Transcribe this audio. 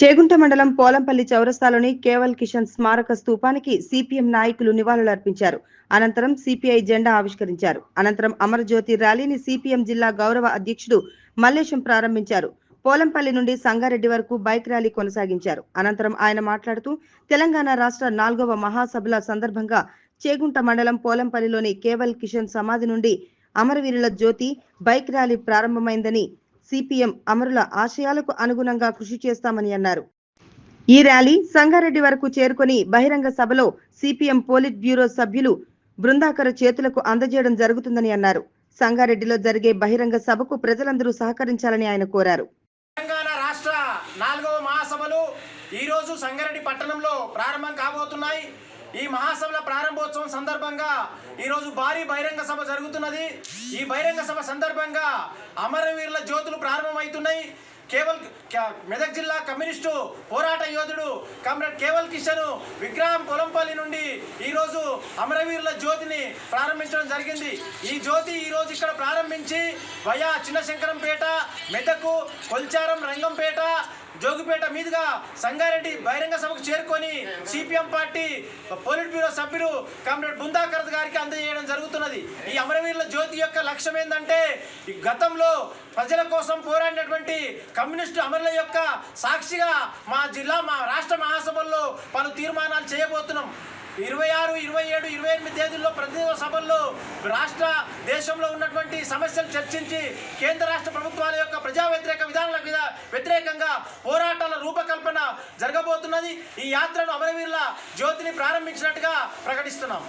చేగుంట మండలం పోలంపల్లి చౌరస్తాలోని కేవల్ కిషన్ స్మారక స్తూపానికి సిపిఎం నాయకులు నివాళులర్పించారు. అనంతరం సిపిఐ జెండా ఆవిష్కరించారు. అనంతరం అమరజ్యోతి ర్యాలీని సిపిఎం జిల్లా గౌరవ అధ్యక్షుడు మల్లేశం ప్రారంభించారు. పోలంపల్లి నుండి సంగారెడ్డి వరకు బైక్ ర్యాలీ కొనసాగించారు. అనంతరం ఆయన మాట్లాడుతూ తెలంగాణ రాష్ట్ర నాలుగవ మహాసభల సందర్భంగా చేగుంట మండలం పోలంపల్లిలోని కేవల్ కిషన్ సమాధి నుండి అమరవీరుల జ్యోతి బైక్ ర్యాలీ ప్రారంభమైందని సిపిఎం అమరుల ఆశయాలకు అనుగుణంగా కృషి చేస్తామని అన్నారు. ఈ ర్యాలీ సంగారెడ్డి వరకు చేరుకొని బహిరంగ సభలో సిపిఎం పోలిట్ బ్యూరో సభ్యులు బృందాకర చేతులకు అందజేయడం జరుగుతుందని అన్నారు. సంగారెడ్డిలో జరిగే బహిరంగ సభకు ప్రజలందరూ సహకరించాలని ఆయన కోరారు. తెలంగాణ రాష్ట్ర నాలుగవ మహాసభలు ఈరోజు సంగారెడ్డి పట్టణంలో ప్రారంభం కాబోతున్నాయి. ఈ మహాసభల ప్రారంభోత్సవం సందర్భంగా ఈరోజు భారీ బహిరంగ సభ జరుగుతున్నది. ఈ బహిరంగ సభ సందర్భంగా అమరవీరుల జ్యోతులు ప్రారంభమవుతున్నాయి. కేవల్ మెదక్ జిల్లా కమ్యూనిస్టు పోరాట యోధుడు కామ్రేడ్ కేవల్ కిషన్ విగ్రహం పొలంపల్లి నుండి ఈరోజు అమరవీరుల జ్యోతిని ప్రారంభించడం జరిగింది. ఈ జ్యోతి ఈరోజు ఇక్కడ ప్రారంభించి వయా చిన్నశంకరంపేట మెదకు కొల్చారం రంగంపేట జోగిపేట మీదుగా సంగారెడ్డి బహిరంగ సభకు చేరుకొని C P M party polit bureau సభ్యులు కామ్రేడ్ బృందాకర్ గారికి అందజేయడం జరుగుతున్నది. ఈ అమరవీరుల జ్యోతి యొక్క లక్ష్యం ఏంటంటే గతంలో ప్రజల కోసం పోరాడినటువంటి కమ్యూనిస్టు అమరుల యొక్క సాక్షిగా మా జిల్లా మా రాష్ట్ర మహాసభల్లో పలు తీర్మానాలు చేయబోతున్నాం. ఇరవై ఆరు ఇరవై ఏడు ఇరవై ఎనిమిది తేదీల్లో ప్రతినిధుల సభల్లో రాష్ట్ర దేశంలో ఉన్నటువంటి సమస్యలు చర్చించి కేంద్ర రాష్ట్ర ప్రభుత్వాల యొక్క ప్రజా పోరాటాల రూపకల్పన జరగబోతున్నది. ఈ యాత్రను అమరవీరుల జ్యోతిని ప్రారంభించినట్టుగా ప్రకటిస్తున్నాం.